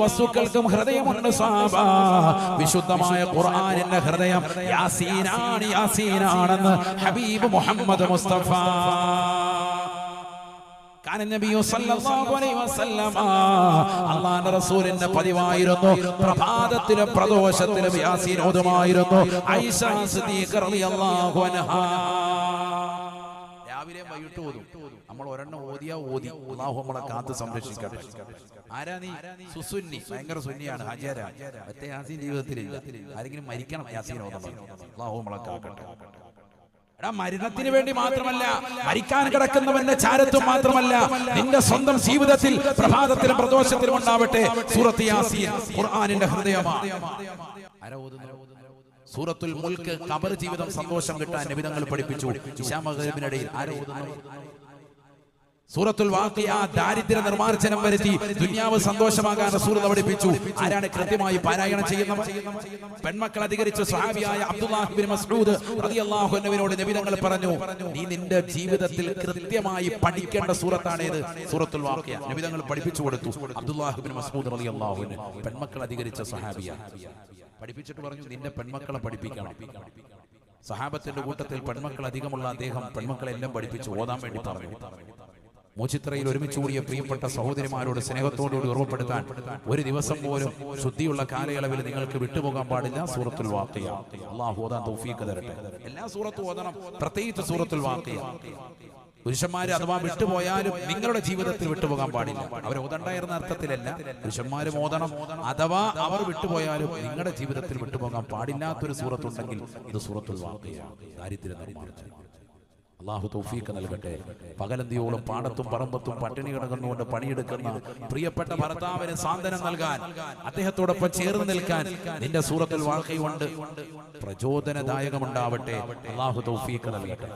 വസ്തുക്കൾക്കും ഹൃദയമുണ്ട് സാബ. വിശുദ്ധമായ ഖുർആനിന്റെ ഹൃദയം യാസീനാണ് യാസീനാണെന്ന് ഹബീബ് മുഹമ്മദ് മുസ്തഫ. അല്ലാഹുവിന്റെ റസൂലിന്റെ പതിവായിരുന്നു. പ്രഭാതത്തിലും പ്രദോഷത്തിലും യാസീൻ ഓതുമായിരുന്നു ഐഷ സിദ്ദീഖ റളിയല്ലാഹു അൻഹാ. രാവിലെ വൈകിട്ട് ഓതും. നമ്മൾ ഒരെണ്ണം ഓതിയാ ഓതി. അള്ളാഹു നമ്മളെ കാത്ത് സംരക്ഷിക്കട്ടെ. ആരാ നീ? സുസുന്നി. ഭയങ്കര സുന്നിയാണ്. ഹാജാര. മറ്റേ യാസീൻ ജീവിതത്തിലില്ല. ആരെങ്കിലും മരിക്കണം യാസീൻ ഓതണം അള്ളാഹു നമ്മളെ കാക്കട്ടെ. എടാ മരണത്തിന് വേണ്ടി മാത്രമല്ല മരിക്കാൻ കിടക്കുന്നവന്റെ ചാരത്വം മാത്രമല്ല നിന്റെ സ്വന്തം ജീവിതത്തിൽ പ്രഭാതത്തിലും പ്രദോഷത്തിലും ഉണ്ടാവട്ടെ സൂറത്ത് യാസീൻ ഖുർആനിന്റെ ഹൃദയമാണ്? സൂറത്തുൽ മുൽക്ക് കബർ ജീവിതം സന്തോഷം കിട്ടാൻ നബിതങ്ങൾ പഠിപ്പിച്ചു. ഓതുന്നത്? സൂറത്തുൽ വാഖിയ ദാരിദ്ര്യ നിർമാർജനം വരുത്തി ദുന്യാവ് സന്തോഷമാകാൻ റസൂൽ പഠിപ്പിച്ചു. ആരാണ് കൃത്യമായി പാരായണം ചെയ്യുന്നവർ പെൺമക്കൾ അധികരിച്ച സ്വഹാബിയായ അബ്ദുല്ലാഹിബിൻ മസ്ഊദ് റളിയല്ലാഹു അൻഹുവിനോട് നബി തങ്ങൾ പറഞ്ഞു നീ നിന്റെ ജീവിതത്തിൽ കൃത്യമായി പഠിക്കേണ്ട സൂറത്താണ് ഏത് സൂറത്തുൽ വാഖിയ. നബി തങ്ങൾ പഠിപ്പിച്ചു കൊടുത്തു. അബ്ദുല്ലാഹിബിൻ മസ്ഊദ് റളിയല്ലാഹു അൻഹു. പെൺമക്കൾ അധികരിച്ച സ്വഹാബിയ പഠിപ്പിച്ചിട്ട് പറഞ്ഞു നിന്റെ പെൺമക്കളെ പഠിപ്പിക്കണം. സഹാബത്തിന്റെ കൂട്ടത്തിൽ പെൺമക്കൾ അധികമുള്ള അദ്ദേഹം പെൺമക്കളെല്ലാം പഠിപ്പിച്ചു ഓതാൻ വേണ്ടി പറഞ്ഞു. മൂച്ചിത്രയിൽ ഒരുമിച്ച് കൂടിയ പ്രിയപ്പെട്ട സഹോദരിമാരോട് സ്നേഹത്തോടുകൂടി ഓർമ്മപ്പെടുത്താൻ ഒരു ദിവസം പോലും ശുദ്ധിയുള്ള കാലയളവിൽ നിങ്ങൾക്ക് വിട്ടുപോകാൻ പാടില്ല. സൂറത്തുൽ വാക്കിയ. അള്ളാഹു ഓതാൻ തരട്ടെ. എല്ലാ സൂറത്തും ഓതണം. പ്രത്യേകിച്ച് സൂറത്തുൽ വാക്കിയ. പുരുഷന്മാര് അഥവാ വിട്ടുപോയാലും നിങ്ങളുടെ ജീവിതത്തിൽ വിട്ടുപോകാൻ പാടില്ല. അവർ ഓതണ്ടായിരുന്ന അർത്ഥത്തിലല്ല. പുരുഷന്മാരും ഓതണം അഥവാ അവർ വിട്ടുപോയാലും നിങ്ങളുടെ ജീവിതത്തിൽ വിട്ടുപോകാൻ പാടില്ലാത്തൊരു സൂറത്തുണ്ടെങ്കിൽ ഇത് സൂറത്തുൽ ദാരിദ്ര്യം അള്ളാഹു തൗഫീഖ് നൽകട്ടെ. പകലന്തിയോളം പാടത്തും പറമ്പത്തും പട്ടിണി കിടന്നുകൊണ്ട് പണിയെടുക്കുന്ന പ്രിയപ്പെട്ട ഭർത്താവിന് സാന്ത്വനം നൽകാൻ അദ്ദേഹത്തോടൊപ്പം ചേർന്ന് നിൽക്കാൻ നിന്റെ സൂറത്തിൽ വാഴ്ക്കയുണ്ട് പ്രചോദനദായകമുണ്ടാവട്ടെ. അള്ളാഹു തൗഫീഖ് നൽകട്ടെ.